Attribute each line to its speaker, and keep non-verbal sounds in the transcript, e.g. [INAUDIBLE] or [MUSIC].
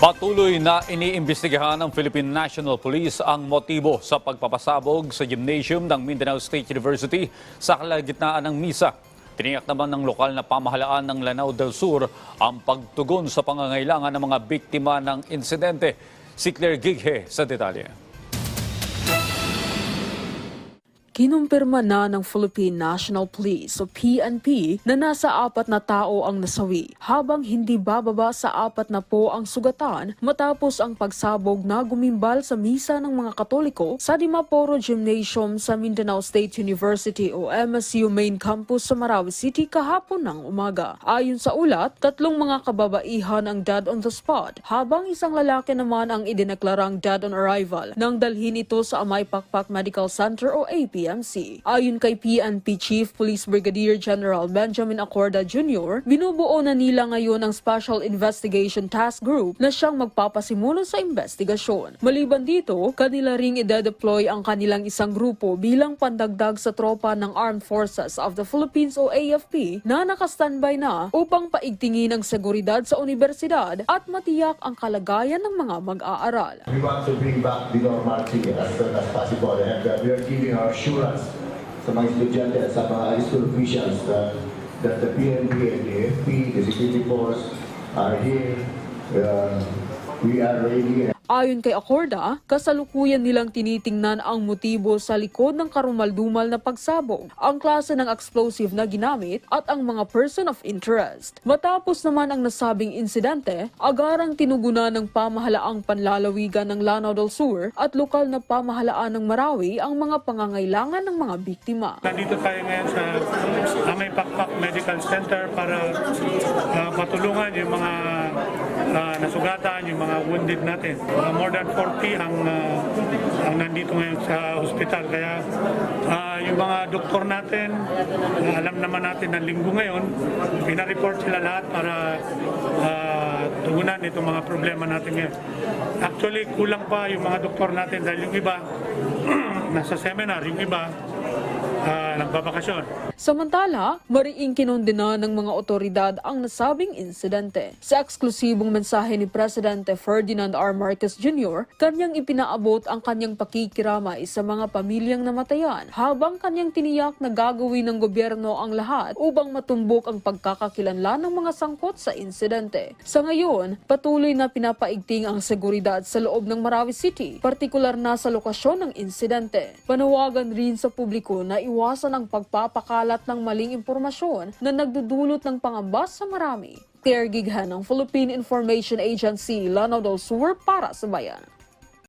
Speaker 1: Patuloy na iniimbestigahan ng Philippine National Police ang motibo sa pagpapasabog sa gymnasium ng Mindanao State University sa kalagitnaan ng misa. Tiniyak naman ng lokal na pamahalaan ng Lanao del Sur ang pagtugon sa pangangailangan ng mga biktima ng insidente. Si Claire Gighe sa detalye.
Speaker 2: Kinumpirma na ng Philippine National Police o PNP na nasa apat na tao ang nasawi habang hindi bababa sa apat na po ang sugatan matapos ang pagsabog na gumimbal sa misa ng mga Katoliko sa Dimaporo Gymnasium sa Mindanao State University o MSU Main Campus sa Marawi City kahapon ng umaga. Ayon sa ulat, tatlong mga kababaihan ang dead on the spot habang isang lalaki naman ang idineklarang dead on arrival nang dalhin ito sa Amay Pakpak Medical Center o APMC. Ayon kay PNP Chief Police Brigadier General Benjamin Acorda Jr., binubuo na nila ngayon ang Special Investigation Task Group na siyang magpapasimulo sa investigasyon. Maliban dito, kanila ring ide-deploy ang kanilang isang grupo bilang pandagdag sa tropa ng Armed Forces of the Philippines o AFP na nakastandby na upang paigtingin ang seguridad sa universidad at matiyak ang kalagayan ng mga mag-aaral.
Speaker 3: We want to bring back the normality as soon as possible and uh, we are giving our assurance sa mga estudyante at sa mga high school officials that, that the PNP and the FP, the security force are here. Uh, we are ready
Speaker 2: Ayon kay Acorda, kasalukuyan nilang tinitingnan ang motibo sa likod ng karumaldumal na pagsabog, ang klase ng explosive na ginamit at ang mga person of interest. Matapos naman ang nasabing insidente, agarang tinugunan ng pamahalaang panlalawigan ng Lanao del Sur at lokal na pamahalaan ng Marawi ang mga pangangailangan ng mga biktima.
Speaker 4: Nandito tayo ngayon sa Amay Pakpak Medical Center para ah, matulungan yung mga ah, nasugatan, yung mga wounded natin. Mga more than 40 ang, ah, ang nandito ngayon sa hospital. Kaya ah, yung mga doktor natin, ah, alam naman natin na linggo ngayon, pinareport sila lahat para ah, tugunan itong mga problema natin ngayon. Actually, kulang pa yung mga doktor natin dahil yung iba [CLEARS THROAT] nasa seminar, yung iba nagbabakasyon.
Speaker 2: Samantala, mariing kinondena ng mga otoridad ang nasabing insidente. Sa eksklusibong mensahe ni Presidente Ferdinand R. Marcos Jr., kanyang ipinaabot ang kanyang pakikiramay sa mga pamilyang namatayan habang kanyang tiniyak na gagawin ng gobyerno ang lahat upang matumbok ang pagkakakilanlan ng mga sangkot sa insidente. Sa ngayon, patuloy na pinapaigting ang seguridad sa loob ng Marawi City, partikular na sa lokasyon ng insidente. Panawagan rin sa publiko na iwasan ang pagpapakalat ng maling impormasyon na nagdudulot ng pangambas sa marami. Claire Gighan ng Philippine Information Agency, Lanao del Sur para sa Bayan.